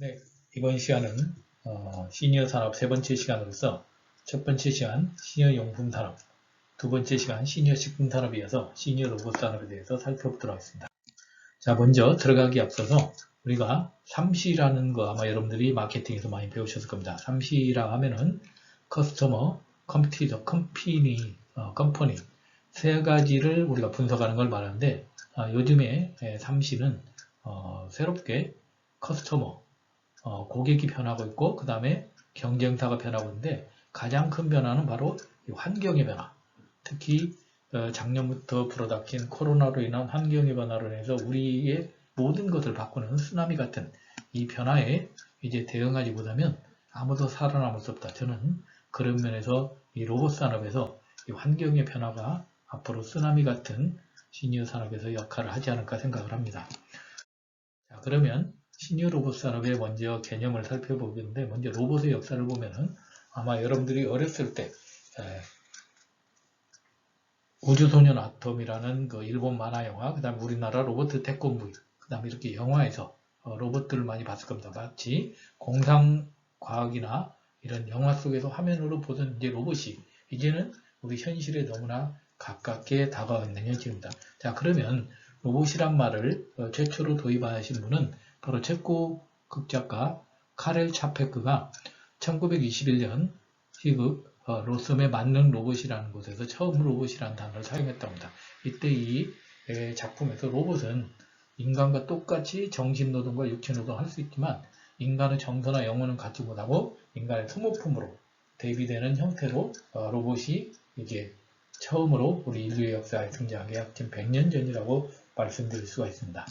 네, 이번 시간은 어, 시니어 산업 세 번째 시간으로서 첫 번째 시간 시니어 용품 산업, 두 번째 시간 시니어 식품 산업에 이어서 시니어 로봇 산업에 대해서 살펴보도록 하겠습니다. 자, 먼저 들어가기 앞서서 우리가 3C라는 거 아마 여러분들이 마케팅에서 많이 배우셨을 겁니다. 3C라 하면은 커스터머, 컴퓨터, 컴피니, 어, 컴퍼니 세 가지를 우리가 분석하는 걸 말하는데 아, 요즘에 3C는 어, 새롭게 커스터머, 어, 고객이 변하고 있고 그 다음에 경쟁사가 변하고 있는데 가장 큰 변화는 바로 이 환경의 변화. 특히 어, 작년부터 불어닥친 코로나로 인한 환경의 변화로 인해서 우리의 모든 것을 바꾸는 쓰나미 같은 이 변화에 이제 대응하지 못하면 아무도 살아남을 수 없다. 저는 그런 면에서 이 로봇 산업에서 이 환경의 변화가 앞으로 쓰나미 같은 시니어 산업에서 역할을 하지 않을까 생각을 합니다. 자, 그러면 시니어 로봇 산업의 먼저 개념을 살펴보겠는데 먼저 로봇의 역사를 보면은 아마 여러분들이 어렸을 때 에, 우주소년 아톰이라는 그 일본 만화 영화 그 다음에 우리나라 로봇 태권부 그 다음에 이렇게 영화에서 어, 로봇들을 많이 봤을 겁니다. 마치 공상과학이나 이런 영화 속에서 화면으로 보던 이제 로봇이 이제는 우리 현실에 너무나 가깝게 다가와 있는 현실입니다. 자 그러면 로봇이란 말을 어, 최초로 도입하신 분은 바로 체코 극작가 카렐 차페크가 1921년 희극 어, 로섬의 만능 로봇이라는 곳에서 처음 로봇이라는 단어를 사용했다고 합니다. 이때 이 에, 작품에서 로봇은 인간과 똑같이 정신노동과 육체노동을 할 수 있지만 인간의 정서나 영혼은 갖지 못하고 인간의 소모품으로 대비되는 형태로 어, 로봇이 이제 처음으로 우리 인류의 역사에 등장하게 약 지금 100년 전이라고 말씀드릴 수가 있습니다.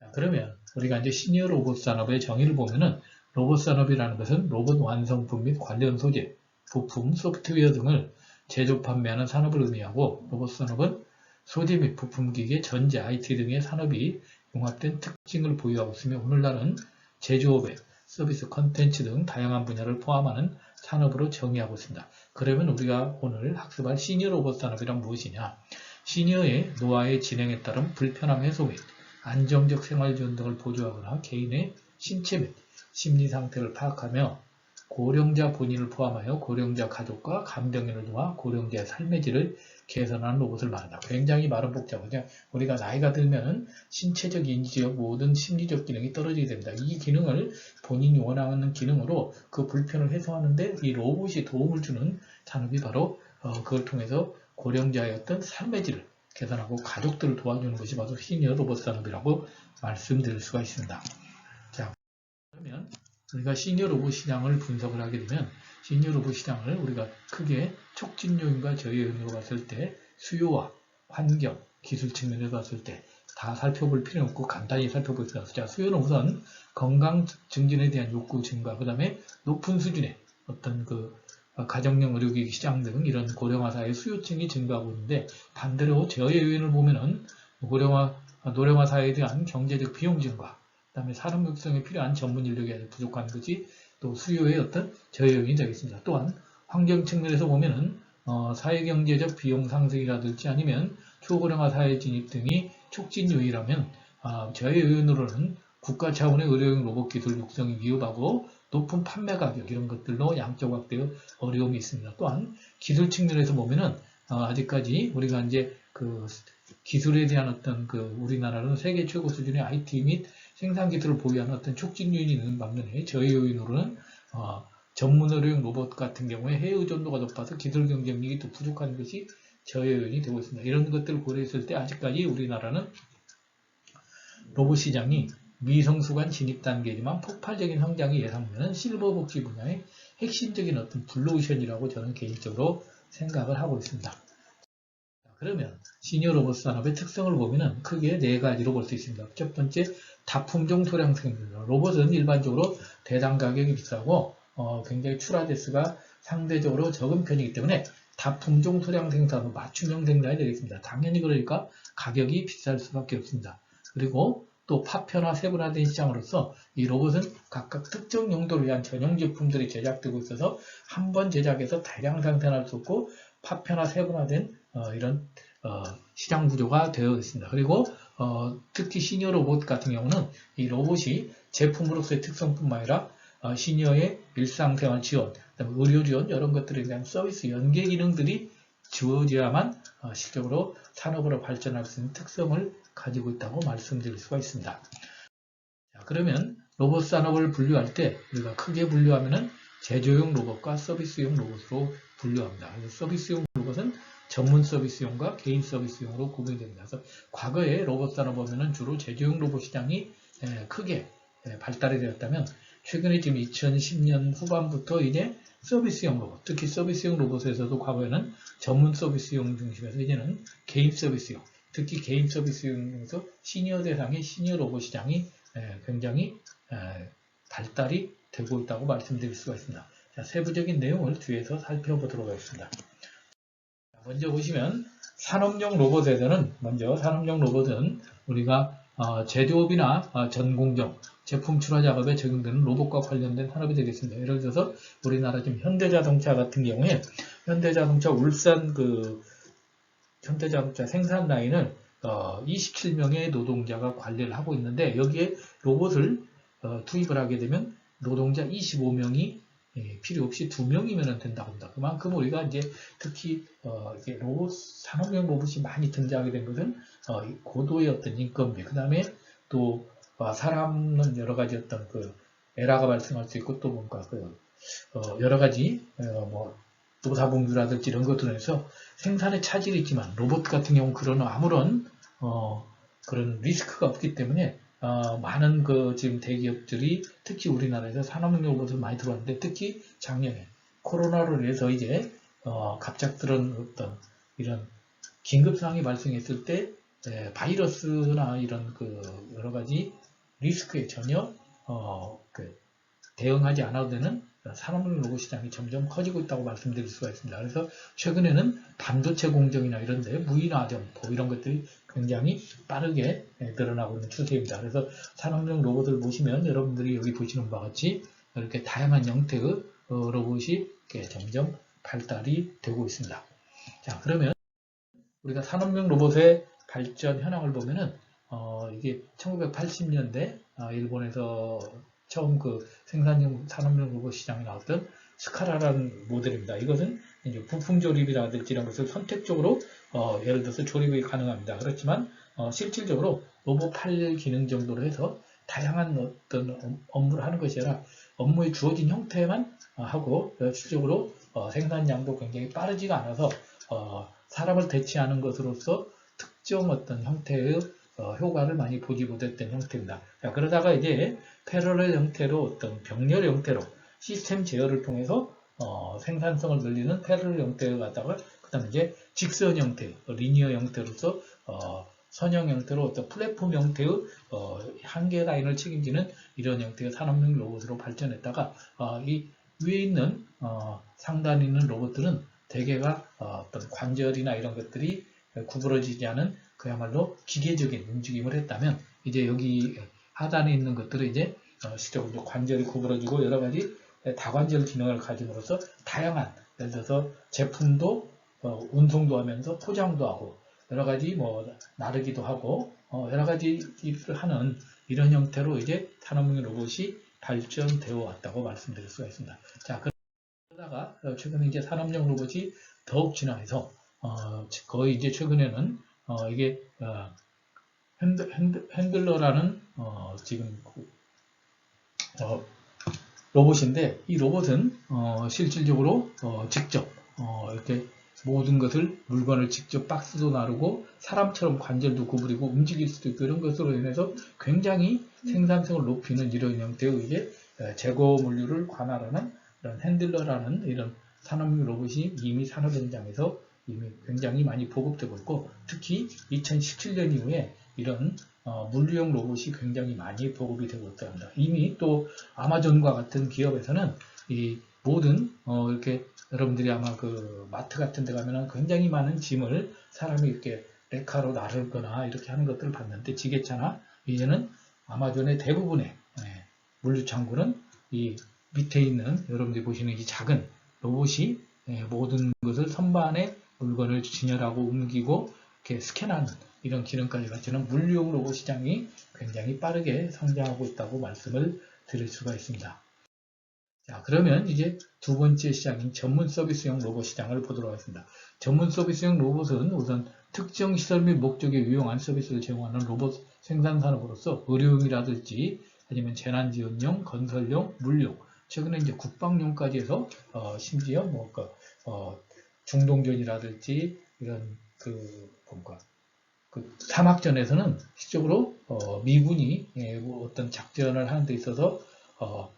자, 그러면 우리가 이제 시니어 로봇 산업의 정의를 보면은 로봇 산업이라는 것은 로봇 완성품 및 관련 소재, 부품, 소프트웨어 등을 제조 판매하는 산업을 의미하고 로봇 산업은 소재 및 부품 기계, 전자, IT 등의 산업이 융합된 특징을 보유하고 있으며 오늘날은 제조업에 서비스, 컨텐츠 등 다양한 분야를 포함하는 산업으로 정의하고 있습니다. 그러면 우리가 오늘 학습할 시니어 로봇 산업이란 무엇이냐? 시니어의 노화의 진행에 따른 불편함 해소 및 안정적 생활 지원 등을 보조하거나 개인의 신체 및 심리 상태를 파악하며 고령자 본인을 포함하여 고령자 가족과 감정인을 도와 고령자의 삶의 질을 개선하는 로봇을 말한다. 굉장히 말은 복잡하죠. 우리가 나이가 들면 신체적, 인지적, 모든 심리적 기능이 떨어지게 됩니다. 이 기능을 본인이 원하는 기능으로 그 불편을 해소하는데 이 로봇이 도움을 주는 산업이 바로 어, 그걸 통해서 고령자의 어떤 삶의 질을 개선하고 가족들을 도와주는 것이 바로 시니어 로봇 산업이라고 말씀드릴 수가 있습니다. 자, 그러면 우리가 시니어 로봇 시장을 분석을 하게 되면 시니어 로봇 시장을 우리가 크게 촉진 요인과 저희 요인으로 봤을 때 수요와 환경, 기술 측면에서 봤을 때 다 살펴볼 필요 없고 간단히 살펴보겠습니다. 자, 수요는 우선 건강 증진에 대한 욕구 증가, 그 다음에 높은 수준의 어떤 그 가정용 의료기기 시장 등 이런 고령화 사회 수요층이 증가하고 있는데 반대로 저의 요인을 보면은 고령화, 노령화 사회에 대한 경제적 비용 증가, 그 다음에 산업 육성에 필요한 전문 인력이 부족한 것이 또 수요의 어떤 저의 요인이 되겠습니다. 또한 환경 측면에서 보면은 어, 사회 경제적 비용 상승이라든지 아니면 초고령화 사회 진입 등이 촉진 요인이라면 어, 저의 요인으로는 국가 차원의 의료용 로봇 기술 육성이 위협하고 높은 판매 가격 이런 것들로 양적 확대의 어려움이 있습니다. 또한 기술 측면에서 보면은 어, 아직까지 우리가 이제 그 기술에 대한 어떤 그 우리나라는 세계 최고 수준의 IT 및 생산 기술을 보유하는 어떤 촉진 요인이 있는 반면에 저희 요인으로는 어, 전문 의료용 로봇 같은 경우에 해외 의존도가 높아서 기술 경쟁력이 또 부족한 것이 저희 요인이 되고 있습니다. 이런 것들을 고려했을 때 아직까지 우리나라는 로봇 시장이 미성숙한 진입 단계지만 폭발적인 성장이 예상되는 실버 복지 분야의 핵심적인 어떤 블루오션이라고 저는 개인적으로 생각을 하고 있습니다. 그러면 시니어 로봇 산업의 특성을 보면 크게 네 가지로 볼 수 있습니다. 첫 번째, 다품종 소량 생산. 로봇은 일반적으로 대당 가격이 비싸고 어, 굉장히 출하 대수가 상대적으로 적은 편이기 때문에 다품종 소량 생산으로 맞춤형 생산이 되겠습니다. 당연히 그러니까 가격이 비쌀 수밖에 없습니다. 그리고 또 파편화 세분화된 시장으로서 이 로봇은 각각 특정 용도를 위한 전용 제품들이 제작되고 있어서 한 번 제작해서 대량 생산할 수 없고 파편화 세분화된 어, 이런 어, 시장 구조가 되어 있습니다. 그리고 어, 특히 시니어 로봇 같은 경우는 이 로봇이 제품으로서의 특성뿐만 아니라 어, 시니어의 일상생활 지원, 의료 지원 이런 것들에 대한 서비스 연계 기능들이 주어져야만 어, 실적으로 산업으로 발전할 수 있는 특성을 가지고 있다고 말씀드릴 수가 있습니다. 자, 그러면 로봇 산업을 분류할 때 우리가 크게 분류하면은 제조용 로봇과 서비스용 로봇으로 분류합니다. 그래서 서비스용 로봇은 전문 서비스용과 개인 서비스용으로 구분이 됩니다. 그래서 과거에 로봇 산업 보면은 주로 제조용 로봇 시장이 에, 크게 에, 발달이 되었다면 최근에 지금 2010년 후반부터 이제 서비스용 로봇, 특히 서비스용 로봇에서도 과거에는 전문 서비스용 중심에서 이제는 개인 서비스용, 특히 개인 서비스용에서 시니어 대상의 시니어 로봇 시장이 에, 굉장히 에, 발달이 되고 있다고 말씀드릴 수가 있습니다. 자, 세부적인 내용을 뒤에서 살펴보도록 하겠습니다. 자, 먼저 보시면 산업용 로봇에서는 먼저 산업용 로봇은 우리가 어, 제조업이나 어, 전공정, 제품 출하 작업에 적용되는 로봇과 관련된 산업이 되겠습니다. 예를 들어서 우리나라 지금 현대자동차 같은 경우에 현대자동차 울산 그 현대자동차 생산 라인을 어, 27명의 노동자가 관리를 하고 있는데 여기에 로봇을 어, 투입을 하게 되면 노동자 25명이 예, 필요 없이 2명이면 된다고 합니다. 그만큼 우리가 이제 특히 어, 로봇 산업용 로봇이 많이 등장하게 된 것은 어, 이 고도의 어떤 인건비, 그 다음에 또 어, 사람은 여러 가지 어떤 그 에러가 발생할 수 있고 또 뭔가 그 어, 여러 가지 어, 뭐 노사봉주라든지 이런 것들로 해서 생산에 차질이 있지만 로봇 같은 경우 그런 아무런 어, 그런 리스크가 없기 때문에 어, 많은 그 지금 대기업들이 특히 우리나라에서 산업용 로봇을 많이 들어왔는데 특히 작년에 코로나로 인해서 이제 어, 갑작스런 어떤 이런 긴급 상황이 발생했을 때 에, 바이러스나 이런 그 여러 가지 리스크에 전혀 어, 그 대응하지 않아도 되는 산업용 로봇 시장이 점점 커지고 있다고 말씀드릴 수가 있습니다. 그래서 최근에는 반도체 공정이나 이런 데 무인화 점포 이런 것들이 굉장히 빠르게 예, 늘어나고 있는 추세입니다. 그래서 산업용 로봇을 보시면 여러분들이 여기 보시는 바와 같이 이렇게 다양한 형태의 어, 로봇이 점점 발달이 되고 있습니다. 자, 그러면 우리가 산업용 로봇의 발전 현황을 보면은 어, 이게 1980년대 아, 일본에서 처음 그 생산용 산업용 로봇 시장에 나왔던 스카라라는 모델입니다. 이것은 이제 부품 조립이라든지 이런 것을 선택적으로 어, 예를 들어서 조립이 가능합니다. 그렇지만 어, 실질적으로 로봇 팔 기능 정도로 해서 다양한 어떤 업- 업무를 하는 것이 아니라 업무의 주어진 형태만 어, 하고 어, 실질적으로 어, 생산량도 굉장히 빠르지가 않아서 어, 사람을 대체하는 것으로서 특정 어떤 형태의 어, 효과를 많이 보지 못했던 형태입니다. 자, 그러다가 이제 패러렐 형태로 어떤 병렬 형태로 시스템 제어를 통해서 어, 생산성을 늘리는 패러렐 형태를 갖다가 그 다음에 이제 직선 형태, 리니어 형태로서 어, 선형 형태로 어떤 플랫폼 형태의 어, 한계 라인을 책임지는 이런 형태의 산업용 로봇으로 발전했다가 어, 이 위에 있는 어, 상단에 있는 로봇들은 대개가 어, 떤 관절이나 이런 것들이 구부러지지 않은 그야말로 기계적인 움직임을 했다면 이제 여기 하단에 있는 것들은 이제 어, 실제로 관절이 구부러지고 여러 가지 다관절 기능을 가짐으로써 다양한 예를 들어서 제품도 어, 운송도 하면서 포장도 하고 여러 가지 뭐 나르기도 하고 어, 여러 가지 일을 하는 이런 형태로 이제 산업용 로봇이 발전되어 왔다고 말씀드릴 수가 있습니다. 자, 그러다가 어, 최근에 이제 산업용 로봇이 더욱 진화해서 어, 거의 이제 최근에는 어, 이게 어, 핸드, 핸드, 핸들러라는 어, 지금 그, 어, 로봇인데 이 로봇은 어, 실질적으로 어, 직접 어, 이렇게 모든 것을 물건을 직접 박스도 나르고 사람처럼 관절도 구부리고 움직일 수도 있고 이런 것으로 인해서 굉장히 생산성을 높이는 이런 형태의 이제 에, 제거 물류를 관할하는 이런 핸들러라는 이런 산업용 로봇이 이미 산업 현장에서 이미 굉장히 많이 보급되고 있고 특히 2017년 이후에 이런 어, 물류용 로봇이 굉장히 많이 보급이 되고 있다고 합니다. 이미 또 아마존과 같은 기업에서는 이 모든 어, 이렇게 여러분들이 아마 그 마트 같은 데 가면은 굉장히 많은 짐을 사람이 이렇게 레카로 나르거나 이렇게 하는 것들을 봤는데 지게차나 이제는 아마존의 대부분의 예, 물류 창고는 이 밑에 있는 여러분들이 보시는 이 작은 로봇이 예, 모든 것을 선반에 물건을 진열하고 옮기고 이렇게 스캔하는 이런 기능까지 갖추는 물리용 로봇 시장이 굉장히 빠르게 성장하고 있다고 말씀을 드릴 수가 있습니다. 자, 그러면 이제 두 번째 시장인 전문 서비스용 로봇 시장을 보도록 하겠습니다. 전문 서비스용 로봇은 우선 특정 시설 및 목적에 유용한 서비스를 제공하는 로봇 생산 산업으로서 의료용이라든지 아니면 재난지원용, 건설용, 물용, 최근에 이제 국방용까지 해서 어, 심지어 뭐 그, 어, 중동전이라든지 이런 그 뭔가 그 사막전에서는 실적으로 어, 미군이 예, 뭐 어떤 작전을 하는 데 있어서 어,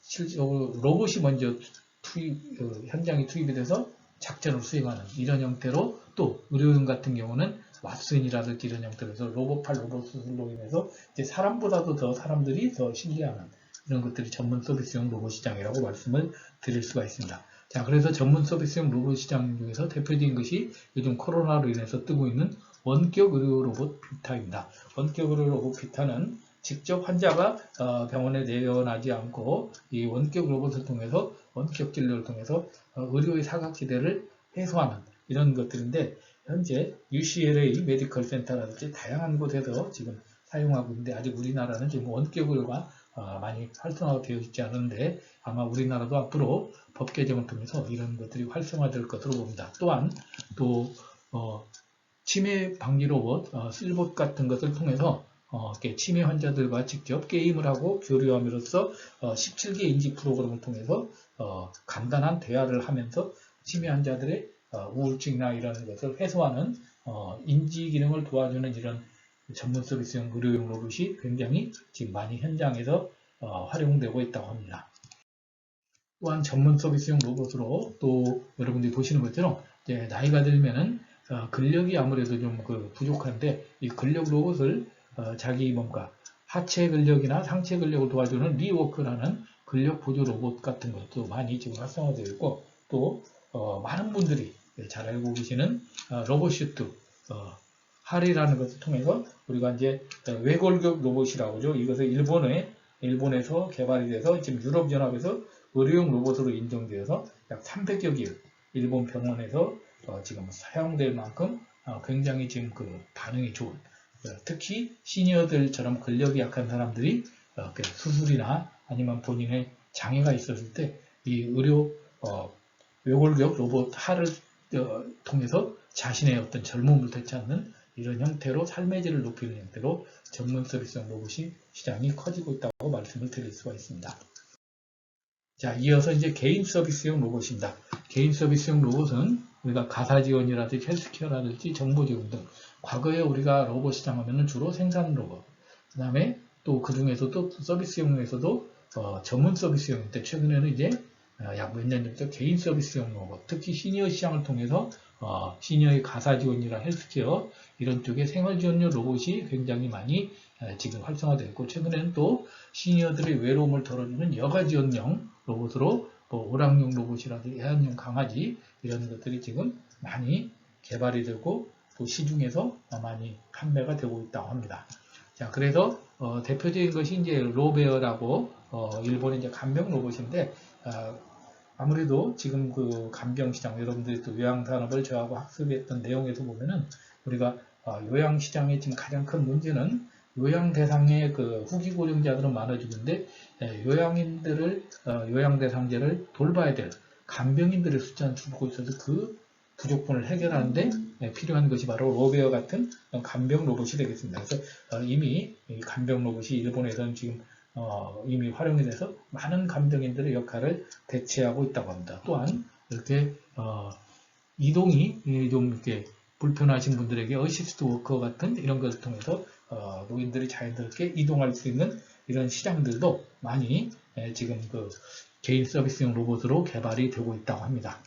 실적으로 로봇이 먼저 투입, 어, 현장에 투입이 돼서 작전을 수행하는 이런 형태로 또 의료용 같은 경우는 왓슨이라든지 이런 형태로 해서 로봇팔 로봇 수술로 인해서 이제 사람보다도 더 사람들이 더 신뢰하는 이런 것들이 전문 서비스용 로봇 시장이라고 말씀을 드릴 수가 있습니다. 자, 그래서 전문 서비스용 로봇 시장 중에서 대표적인 것이 요즘 코로나로 인해서 뜨고 있는 원격 의료 로봇 비타입니다. 원격 의료 로봇 비타는 직접 환자가 어, 병원에 내원하지 않고 이 원격 로봇을 통해서 원격 진료를 통해서 어, 의료의 사각지대를 해소하는 이런 것들인데 현재 UCLA 메디컬 센터라든지 다양한 곳에서 지금 사용하고 있는데 아직 우리나라는 지금 원격 의료가 어, 많이 활성화되어 있지 않은데 아마 우리나라도 앞으로 법 개정을 통해서 이런 것들이 활성화될 것으로 봅니다. 또한 또 어, 치매 방지 로봇, 어, 슬봇 같은 것을 통해서 어, 치매 환자들과 직접 게임을 하고 교류함으로써 어, 17개 인지 프로그램을 통해서 어, 간단한 대화를 하면서 치매 환자들의 어, 우울증이나 이런 것을 해소하는 어, 인지 기능을 도와주는 이런 전문 서비스용 의료용 로봇이 굉장히 지금 많이 현장에서 어, 활용되고 있다고 합니다. 또한 전문 서비스용 로봇으로 또 여러분들이 보시는 것처럼 이제 나이가 들면은 어, 근력이 아무래도 좀 그 부족한데 이 근력 로봇을 어, 자기 뭔가 하체 근력이나 상체 근력을 도와주는 리워크라는 근력 보조 로봇 같은 것도 많이 지금 활성화되어 있고 또 어, 많은 분들이 잘 알고 계시는 어, 로봇슈트 어, 할이라는 것을 통해서 우리가 이제 외골격 로봇이라고 하죠. 이것을 일본에 일본에서 개발이 돼서 지금 유럽연합에서 의료용 로봇으로 인정되어서 약 300여 개 일본 병원에서 어, 지금 사용될 만큼 어, 굉장히 지금 그 반응이 좋은 어, 특히 시니어들처럼 근력이 약한 사람들이 어, 그 수술이나 아니면 본인의 장애가 있었을 때 이 의료 어, 외골격 로봇 어, 통해서 자신의 어떤 젊음을 되찾는 이런 형태로 삶의 질을 높이는 형태로 전문 서비스용 로봇이 시장이 커지고 있다고 말씀을 드릴 수가 있습니다. 자, 이어서 이제 개인 서비스용 로봇입니다. 개인 서비스용 로봇은 우리가 가사 지원이라든지 헬스케어라든지 정보 지원 등 과거에 우리가 로봇 시장 하면은 주로 생산 로봇, 그 다음에 또 그 중에서도 서비스용에서도 어, 전문 서비스용인데 최근에는 이제 어, 약몇년 전부터 개인 서비스용 로봇, 특히 시니어 시장을 통해서 어, 시니어의 가사 지원이나 헬스케어 이런 쪽에 생활 지원료 로봇이 굉장히 많이 에, 지금 활성화되고 최근에는 또 시니어들의 외로움을 덜어주는 여가 지원용 로봇으로 뭐 오락용 로봇이라든지 애완용 강아지 이런 것들이 지금 많이 개발이 되고 또 시중에서 많이 판매가 되고 있다고 합니다. 자, 그래서 어, 대표적인 것이 이제 로베어라고 어, 일본의 이제 간병 로봇인데 어, 아무래도 지금 그 간병 시장 여러분들이 또 요양 산업을 저하고 학습했던 내용에서 보면은 우리가 어, 요양 시장의 지금 가장 큰 문제는 요양 대상의 그 후기 고령자들은 많아지고 있는데 예, 요양인들을 어, 요양 대상자를 돌봐야 될 간병인들의 숫자는 줄고 있어서 그 부족분을 해결하는데 예, 필요한 것이 바로 로베어 같은 간병 로봇이 되겠습니다. 그래서 어, 이미 이 간병 로봇이 일본에서는 지금 어, 이미 활용이 돼서 많은 간병인들의 역할을 대체하고 있다고 합니다. 또한 이렇게 어, 이동이 좀 이렇게 불편하신 분들에게 어시스트 워커 같은 이런 것을 통해서 어, 노인들이 자연스럽게 이동할 수 있는 이런 시장들도 많이 예, 지금 그 개인 서비스용 로봇으로 개발이 되고 있다고 합니다.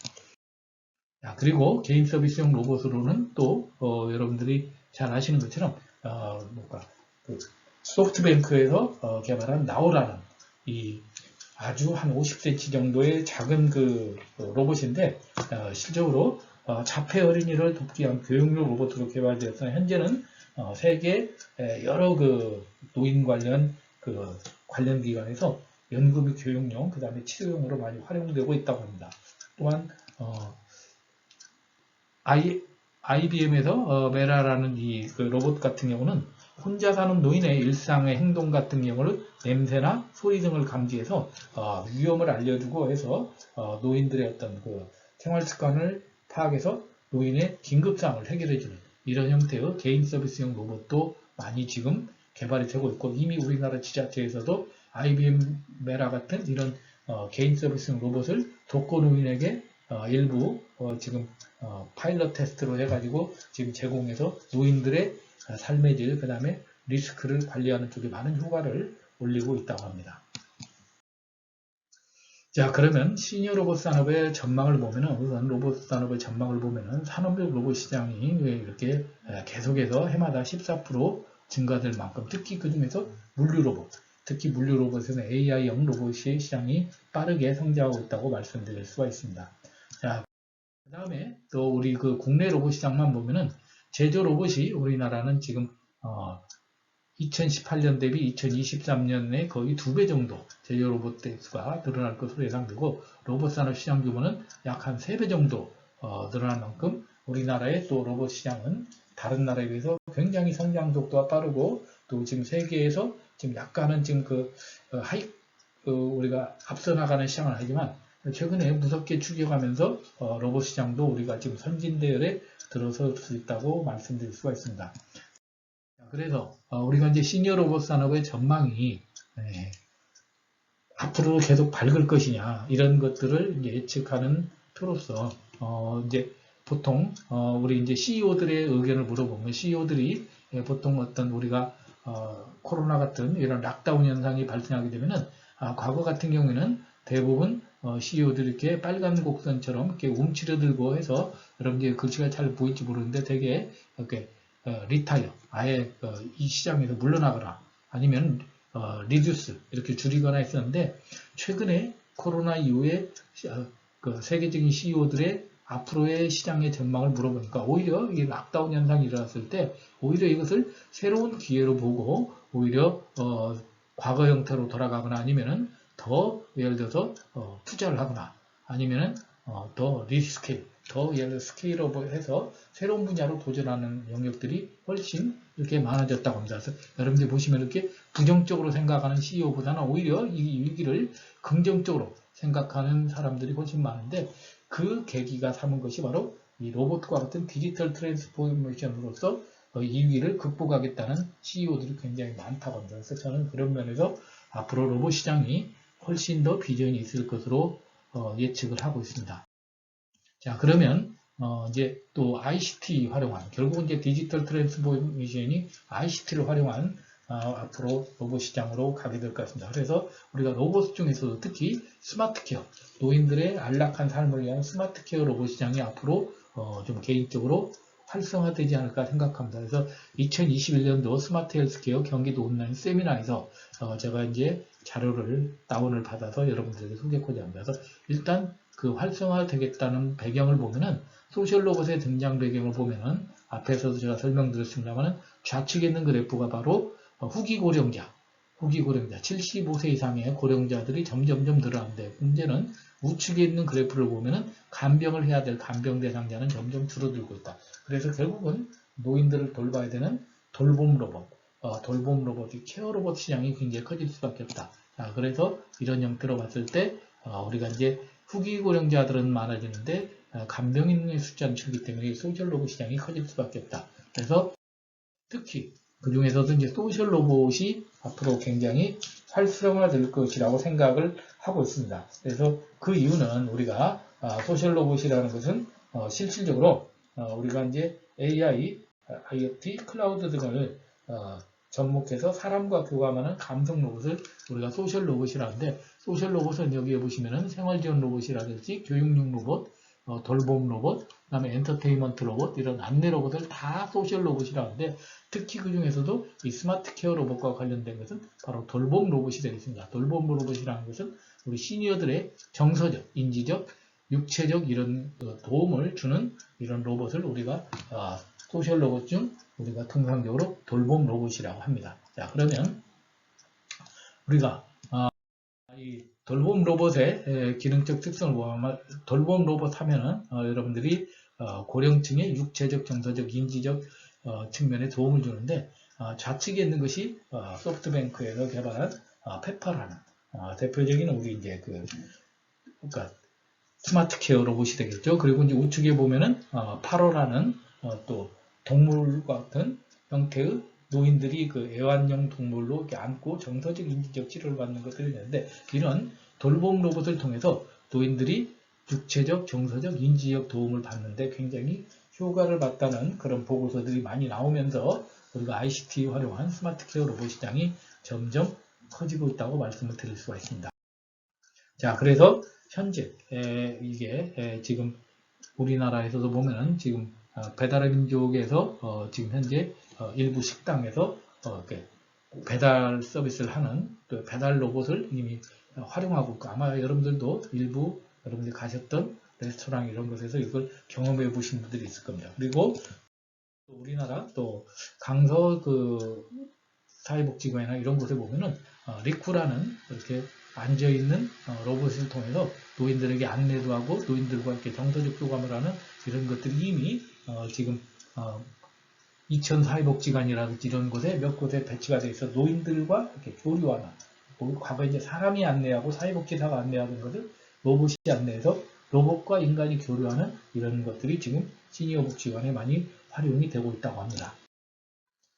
자, 그리고 개인 서비스용 로봇으로는 또 어, 여러분들이 잘 아시는 것처럼 어, 소프트뱅크에서 어, 개발한 나오라는 이 아주 한 50cm 정도의 작은 그 로봇인데 어, 실적으로 어, 자폐 어린이를 돕기 위한 교육용 로봇으로 개발되어서 현재는 어, 세계 여러 그 노인 관련 그 관련 기관에서 연구 및 교육용, 그 다음에 치료용으로 많이 활용되고 있다고 합니다. 또한 어, I, IBM에서 어, 메라라는 이 그 로봇 같은 경우는 혼자 사는 노인의 일상의 행동 같은 경우를 냄새나 소리 등을 감지해서 어, 위험을 알려주고 해서 어, 노인들의 어떤 그 생활 습관을 파악해서 노인의 긴급 사항을 해결해주는 이런 형태의 개인 서비스용 로봇도 많이 지금 개발이 되고 있고 이미 우리나라 지자체에서도 IBM 메라 같은 이런 어, 개인 서비스용 로봇을 독거 노인에게 어, 일부 어, 지금 어, 파일럿 테스트로 해가지고 지금 제공해서 노인들의 어, 삶의 질, 그 다음에 리스크를 관리하는 쪽에 많은 효과를 올리고 있다고 합니다. 자, 그러면 시니어 로봇 산업의 전망을 보면은, 우선 로봇 산업의 전망을 보면은, 산업용 로봇 시장이 이렇게 계속해서 해마다 14% 증가될 만큼, 특히 그 중에서 물류 로봇, 특히 물류 로봇에는 AI형 로봇의 시장이 빠르게 성장하고 있다고 말씀드릴 수가 있습니다. 자, 그 다음에 또 우리 그 국내 로봇 시장만 보면은, 제조 로봇이 우리나라는 지금, 어, 2018년 대비 2023년에 거의 두 배 정도 제조 로봇 대수가 늘어날 것으로 예상되고 로봇 산업 시장 규모는 약 한 세 배 정도 어, 늘어날 만큼 우리나라의 또 로봇 시장은 다른 나라에 비해서 굉장히 성장 속도가 빠르고 또 지금 세계에서 지금 약간은 지금 그 어, 하이 그 우리가 앞서 나가는 시장은 아니지만 최근에 무섭게 추격하면서 어, 로봇 시장도 우리가 지금 선진대열에 들어설 수 있다고 말씀드릴 수가 있습니다. 그래서 어, 우리가 이제 시니어 로봇 산업의 전망이 예, 앞으로 계속 밝을 것이냐 이런 것들을 예측하는 표로서 어, 이제 보통 어, 우리 이제 CEO들의 의견을 물어보면 CEO들이 예, 보통 어떤 우리가 어, 코로나 같은 이런 락다운 현상이 발생하게 되면은 아, 과거 같은 경우에는 대부분 어, CEO들이 이렇게 빨간 곡선처럼 이렇게 움츠려들고 해서 여러분들 글씨가 잘 보일지 모르는데 되게 이렇게 어, 리타이어, 아예 어, 이 시장에서 물러나거나 아니면 어, 리듀스 이렇게 줄이거나 했었는데 최근에 코로나 이후에 시- 어, 그 세계적인 CEO들의 앞으로의 시장의 전망을 물어보니까 오히려 이 락다운 현상이 일어났을 때 오히려 이것을 새로운 기회로 보고 오히려 어, 과거 형태로 돌아가거나 아니면은 더 예를 들어서 어, 투자를 하거나 아니면은 어, 더 리스케일, 더 예를 들어 스케일업을 해서 새로운 분야로 도전하는 영역들이 훨씬 이렇게 많아졌다고 합니다. 그래서 여러분들 보시면 이렇게 부정적으로 생각하는 CEO보다는 오히려 이 위기를 긍정적으로 생각하는 사람들이 훨씬 많은데 그 계기가 삼은 것이 바로 이 로봇과 같은 디지털 트랜스포메이션으로서 어, 이 위기를 극복하겠다는 CEO들이 굉장히 많다고 합니다. 그래서 저는 그런 면에서 앞으로 로봇 시장이 훨씬 더 비전이 있을 것으로 어, 예측을 하고 있습니다. 자, 그러면 어, 이제 또 ICT 활용한 결국은 이제 디지털 트랜스포메이션이 ICT를 활용한 어, 앞으로 로봇 시장으로 가게 될 것 같습니다. 그래서 우리가 로봇 중에서도 특히 스마트 케어, 노인들의 안락한 삶을 위한 스마트 케어 로봇 시장이 앞으로 어, 좀 개인적으로 활성화되지 않을까 생각합니다. 그래서 2021년도 스마트 헬스케어 경기도 온라인 세미나에서 어, 제가 이제 자료를 다운을 받아서 여러분들에게 소개하고자 합니다. 그래서 일단 그 활성화되겠다는 배경을 보면은 소셜 로봇의 등장 배경을 보면은 앞에서도 제가 설명드렸습니다만은 좌측에 있는 그래프가 바로 어, 후기 고령자, 후기 고령자, 75세 이상의 고령자들이 점점점 늘어나는데 문제는 우측에 있는 그래프를 보면은 간병을 해야 될 간병 대상자는 점점 줄어들고 있다. 그래서 결국은 노인들을 돌봐야 되는 돌봄 로봇, 어, 돌봄 로봇이 케어 로봇 시장이 굉장히 커질 수밖에 없다. 자, 그래서 이런 형태로 봤을 때 어, 우리가 이제 후기 고령자들은 많아지는데 어, 간병인의 숫자는 줄기 때문에 소셜 로봇 시장이 커질 수밖에 없다. 그래서 특히 그 중에서도 이제 소셜 로봇이 앞으로 굉장히 활성화될 것이라고 생각을 하고 있습니다. 그래서 그 이유는 우리가 아, 소셜 로봇이라는 것은 어, 실질적으로 어, 우리가 이제 AI, 아, IoT, 클라우드 등을 어, 접목해서 사람과 교감하는 감성 로봇을 우리가 소셜 로봇이라는데 소셜 로봇은 여기에 보시면은 생활 지원 로봇이라든지 교육용 로봇, 어, 돌봄 로봇, 그 다음에 엔터테인먼트 로봇 이런 안내 로봇을 다 소셜 로봇이라는데 특히 그 중에서도 이 스마트 케어 로봇과 관련된 것은 바로 돌봄 로봇이 되겠습니다. 돌봄 로봇이라는 것은 우리 시니어들의 정서적, 인지적, 육체적 이런 어, 도움을 주는 이런 로봇을 우리가 아, 소셜 로봇 중 우리가 통상적으로 돌봄 로봇이라고 합니다. 자 그러면 우리가 아, 이 돌봄 로봇의 에, 기능적 특성을 보면 돌봄 로봇 하면은 어, 여러분들이 어, 고령층의 육체적, 정서적, 인지적 어, 측면에 도움을 주는데 어, 좌측에 있는 것이 어, 소프트뱅크에서 개발한 어, 페퍼라는 어, 대표적인 우리 이제 그 그러니까 스마트 케어 로봇이 되겠죠. 그리고 이제 우측에 보면은 어, 파로라는 어, 또 동물 같은 형태의 노인들이 그 애완용 동물로 이렇게 안고 정서적 인지적 치료를 받는 것들이 있는데 이런 돌봄 로봇을 통해서 노인들이 육체적, 정서적, 인지적 도움을 받는데 굉장히 효과를 봤다는 그런 보고서들이 많이 나오면서 우리가 ICT 활용한 스마트 케어 로봇 시장이 점점 커지고 있다고 말씀을 드릴 수가 있습니다. 자, 그래서 현재 에, 이게 에, 지금 우리나라에서도 보면은 지금 어, 배달의 민족에서 어, 지금 현재 어, 일부 식당에서 어, 이렇게 배달 서비스를 하는 또 배달 로봇을 이미 활용하고 있고 아마 여러분들도 일부 여러분들이 가셨던 레스토랑 이런 곳에서 이걸 경험해 보신 분들이 있을 겁니다. 그리고 또 우리나라 또 강서 그 사회복지관이나 이런 곳에 보면은 어, 리쿠라는 이렇게 앉아 있는 어, 로봇을 통해서 노인들에게 안내도 하고 노인들과 이렇게 정서적 교감을 하는 이런 것들이 이미 어, 지금 어, 이천 사회복지관이라든지 이런 곳에 몇 곳에 배치가 돼 있어 노인들과 이렇게 교류하는 뭐 과거에 이제 사람이 안내하고 사회복지사가 안내하는 것을 로봇이 안내해서 로봇과 인간이 교류하는 이런 것들이 지금 시니어 복지관에 많이 활용이 되고 있다고 합니다.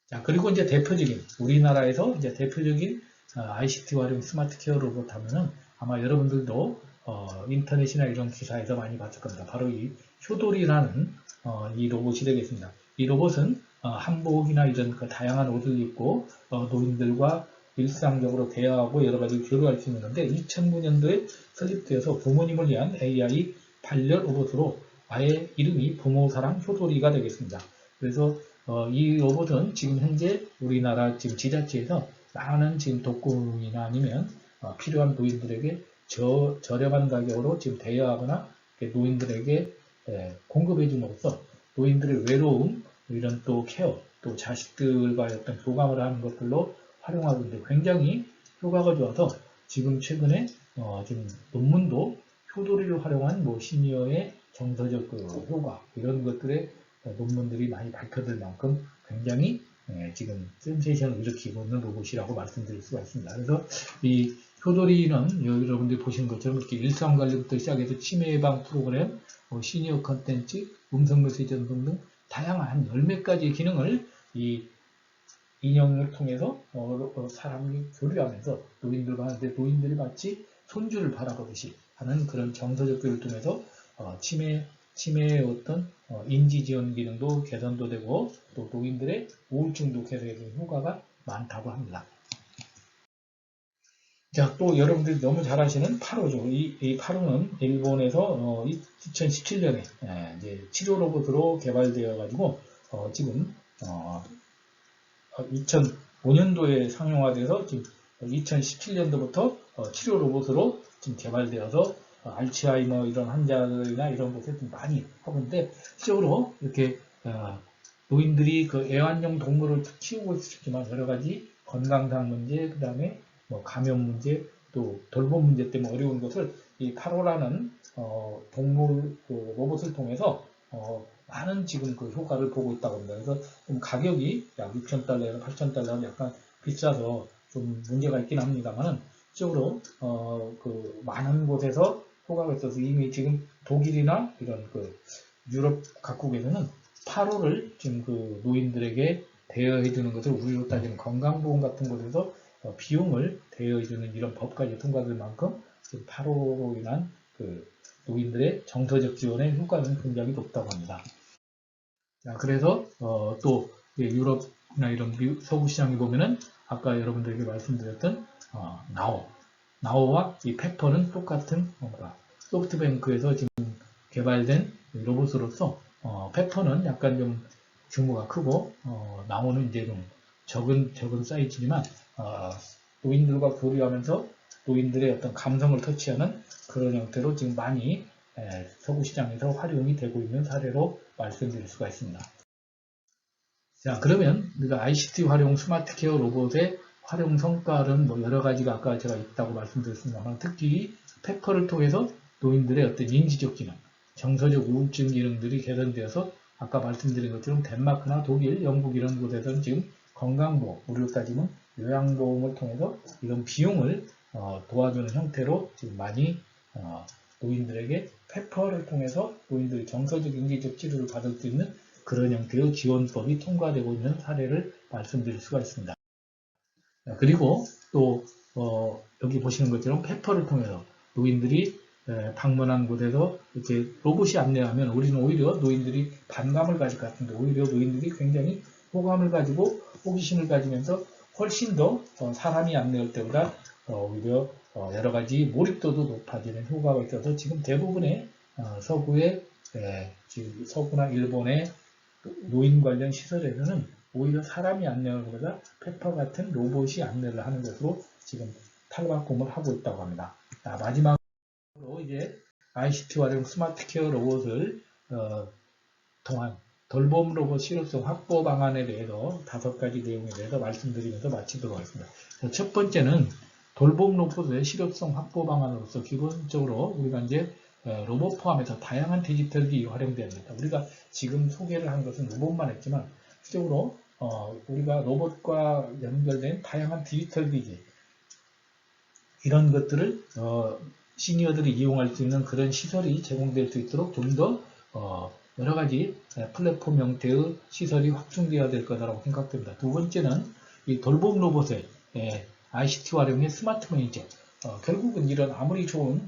자, 그리고 이제 대표적인, 우리나라에서 이제 대표적인 ICT 활용 스마트 케어 로봇 하면은 아마 여러분들도 어, 인터넷이나 이런 기사에서 많이 봤을 겁니다. 바로 이 효돌이라는 어, 이 로봇이 되겠습니다. 이 로봇은 어, 한복이나 이런 그 다양한 옷을 입고 어, 노인들과 일상적으로 대화하고 여러 가지 교류할 수 있는 건데 2009년도에 설립되어서 부모님을 위한 AI 반려 로봇으로 아예 이름이 부모사랑 효돌이가 되겠습니다. 그래서 어, 이 로봇은 지금 현재 우리나라 지금 지자체에서 많은 지금 독거노인이나 아니면 어, 필요한 노인들에게 저, 저렴한 가격으로 지금 대여하거나 노인들에게 예, 공급해 줌으로써 노인들의 외로움 이런 또 케어 또 자식들과의 어떤 교감을 하는 것들로 활용하고 있는데 굉장히 효과가 좋아서 지금 최근에 어, 지금 논문도 효도리를 활용한 뭐 시니어의 정서적 그 효과 이런 것들의 논문들이 많이 발표될 만큼 굉장히 예, 지금 센세이션을 일으키고 있는 로봇이라고 말씀드릴 수가 있습니다. 그래서 이 효도리는 여러분들이 보시는 것처럼 이렇게 일상 관리부터 시작해서 치매 예방 프로그램, 뭐 시니어 컨텐츠, 음성 메시지 전송 등 다양한 열몇 가지 기능을 이 인형을 통해서 어, 어, 사람이 교류하면서 노인들과 하는데 노인들이 마치 손주를 바라보듯이 하는 그런 정서적 교류를 통해서 어, 치매 치매의 어떤 어, 인지 지원 기능도 개선도 되고 또 노인들의 우울증도 개선에 되는 효과가 많다고 합니다. 자, 또 여러분들이 너무 잘 아시는 8호죠. 이, 이 8호는 일본에서 어, 2017년에 예, 이제 치료 로봇으로 개발되어 가지고 어, 지금 어, 2005년도에 상용화돼서 지금 2017년도부터 어, 치료 로봇으로 지금 개발되어서 어, 알츠하이머 이런 환자들이나 이런 곳에 좀 많이 하고 있는데 실적으로 이렇게 어, 노인들이 그 애완용 동물을 키우고 있지만 여러 가지 건강상 문제, 그 다음에 뭐 감염 문제, 또 돌봄 문제 때문에 어려운 것을 이 파로라는 어, 동물 그 로봇을 통해서 어, 많은 지금 그 효과를 보고 있다고 합니다. 그래서 좀 가격이 약 6,000달러에서 8,000달러는 약간 비싸서 좀 문제가 있긴 합니다만은 실적으로 어, 그 많은 곳에서 효과가 있어서 이미 지금 독일이나 이런 그 유럽 각국에서는 8호를 지금 그 노인들에게 대여해 주는 것을 우리로 따지면 건강보험 같은 곳에서 어, 비용을 대여해 주는 이런 법까지 통과될 만큼 8호로 인한 그 노인들의 정서적 지원의 효과는 굉장히 높다고 합니다. 자, 그래서 어, 또 유럽이나 이런 미, 서구 시장에 보면은 아까 여러분들에게 말씀드렸던 어, 나오, 나오와 이 페퍼는 똑같은 뭔가 소프트뱅크에서 지금 개발된 로봇으로서 어, 페퍼는 약간 좀 규모가 크고 어, 나오는 이제 좀 적은 적은 사이즈지만 어, 노인들과 교류하면서 노인들의 어떤 감성을 터치하는 그런 형태로 지금 많이 에, 서구 시장에서 활용이 되고 있는 사례로 말씀드릴 수가 있습니다. 자, 그러면 우리가 ICT 활용 스마트 케어 로봇의 활용 성과는 뭐 여러 가지가 아까 제가 있다고 말씀드렸습니다만 특히 페퍼를 통해서 노인들의 어떤 인지적 기능, 정서적 우울증 기능들이 개선되어서 아까 말씀드린 것처럼 덴마크나 독일, 영국 이런 곳에서는 지금 건강보험, 우리로 따지면 요양보험을 통해서 이런 비용을 어, 도와주는 형태로 지금 많이 어, 노인들에게 페퍼를 통해서 노인들이 정서적 인지적 치료를 받을 수 있는 그런 형태의 지원법이 통과되고 있는 사례를 말씀드릴 수가 있습니다. 자, 그리고 또 어, 여기 보시는 것처럼 페퍼를 통해서 노인들이 에, 방문한 곳에서 이렇게 로봇이 안내하면 우리는 오히려 노인들이 반감을 가질 것 같은데 오히려 노인들이 굉장히 호감을 가지고 호기심을 가지면서 훨씬 더 어, 사람이 안내할 때보다 어, 오히려 어, 여러 가지 몰입도도 높아지는 효과가 있어서 지금 대부분의 어, 서구의 에, 지금 서구나 일본의 노인 관련 시설에서는 오히려 사람이 안내하는 것보다 페퍼 같은 로봇이 안내를 하는 것으로 지금 탈바꿈을 하고 있다고 합니다. 자, 마지막으로 이제 ICT 활용 스마트 케어 로봇을 어, 통한 돌봄 로봇 실효성 확보 방안에 대해서 다섯 가지 내용에 대해서 말씀드리면서 마치도록 하겠습니다. 자, 첫 번째는 돌봄 로봇의 실효성 확보 방안으로서 기본적으로 우리가 이제 어, 로봇 포함해서 다양한 디지털 기기 활용됩니다. 우리가 지금 소개를 한 것은 로봇만 했지만 실적으로 어, 우리가 로봇과 연결된 다양한 디지털 기기 이런 것들을 어, 시니어들이 이용할 수 있는 그런 시설이 제공될 수 있도록 좀더 어, 여러 가지 플랫폼 형태의 시설이 확충되어야 될 거다라고 생각됩니다. 두 번째는 이 돌봄 로봇의 예, ICT 활용의 스마트 매니저. 어, 결국은 이런 아무리 좋은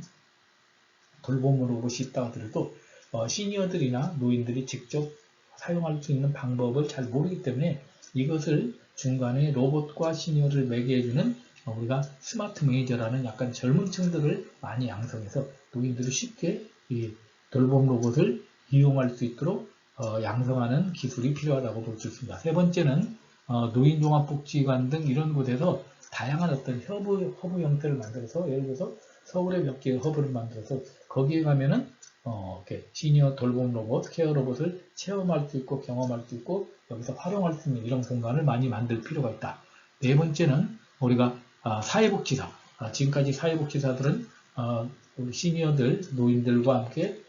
돌봄 로봇이 있다 하더라도 어, 시니어들이나 노인들이 직접 사용할 수 있는 방법을 잘 모르기 때문에 이것을 중간에 로봇과 시니어를 매개해주는 어, 우리가 스마트 매니저라는 약간 젊은 층들을 많이 양성해서 노인들이 쉽게 이 돌봄 로봇을 이용할 수 있도록 어, 양성하는 기술이 필요하다고 볼 수 있습니다. 세 번째는 어, 노인종합복지관 등 이런 곳에서 다양한 어떤 허브, 허브 형태를 만들어서 예를 들어서 서울에 몇 개의 허브를 만들어서 거기에 가면은 어, 이렇게 시니어 돌봄 로봇, 케어 로봇을 체험할 수 있고 경험할 수 있고 여기서 활용할 수 있는 이런 공간을 많이 만들 필요가 있다. 네 번째는 우리가 아, 사회복지사, 아, 지금까지 사회복지사들은 어, 우리 시니어들, 노인들과 함께 어,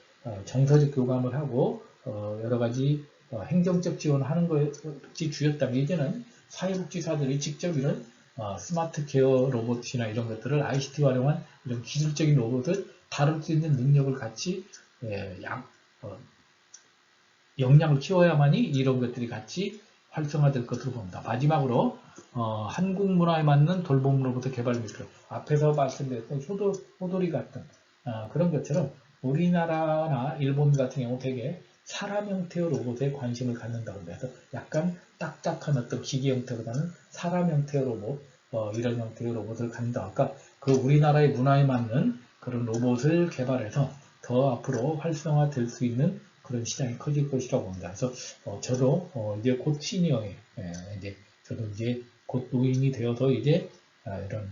정서적 교감을 하고 어, 여러 가지 어, 행정적 지원하는 것이 주였다면 이제는 사회복지사들이 직접 이런 어, 스마트 케어 로봇이나 이런 것들을 ICT 활용한 이런 기술적인 로봇을 다룰 수 있는 능력을 같이 예, 양, 어, 역량을 키워야만이 이런 것들이 같이 활성화될 것으로 봅니다. 마지막으로 어, 한국 문화에 맞는 돌봄 로봇 개발 목표 앞에서 말씀드렸던 효도, 호돌이 같은 어, 그런 것처럼 우리나라나 일본 같은 경우 되게 사람 형태의 로봇에 관심을 갖는다고. 그래서 약간 딱딱한 어떤 기계 형태보다는 사람 형태의 로봇, 어, 이런 형태의 로봇을 갖는다. 아까 그 우리나라의 문화에 맞는 그런 로봇을 개발해서 더 앞으로 활성화될 수 있는 그런 시장이 커질 것이라고 봅니다. 그래서 어, 저도 어, 이제 곧 시니어에 예, 이제 저도 이제 곧 노인이 되어서 이제 아, 이런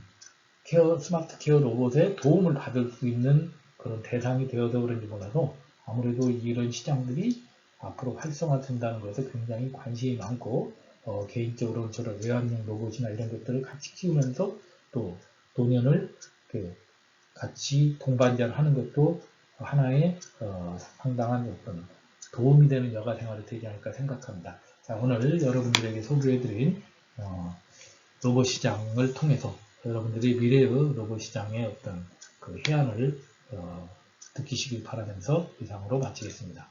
케어 스마트 케어 로봇의 도움을 받을 수 있는 그런 대상이 되어서 그런지 몰라도 아무래도 이런 시장들이 앞으로 활성화된다는 것에 굉장히 관심이 많고 어, 개인적으로 저런 외환용 로봇이나 이런 것들을 같이 키우면서 또 노년을 그 같이 동반자를 하는 것도 하나의 어, 상당한 어떤 도움이 되는 여가 생활이 되지 않을까 생각합니다. 자, 오늘 여러분들에게 소개해드린 어, 로봇 시장을 통해서 여러분들이 미래의 로봇 시장의 어떤 그 해안을 어, 느끼시길 바라면서 이상으로 마치겠습니다.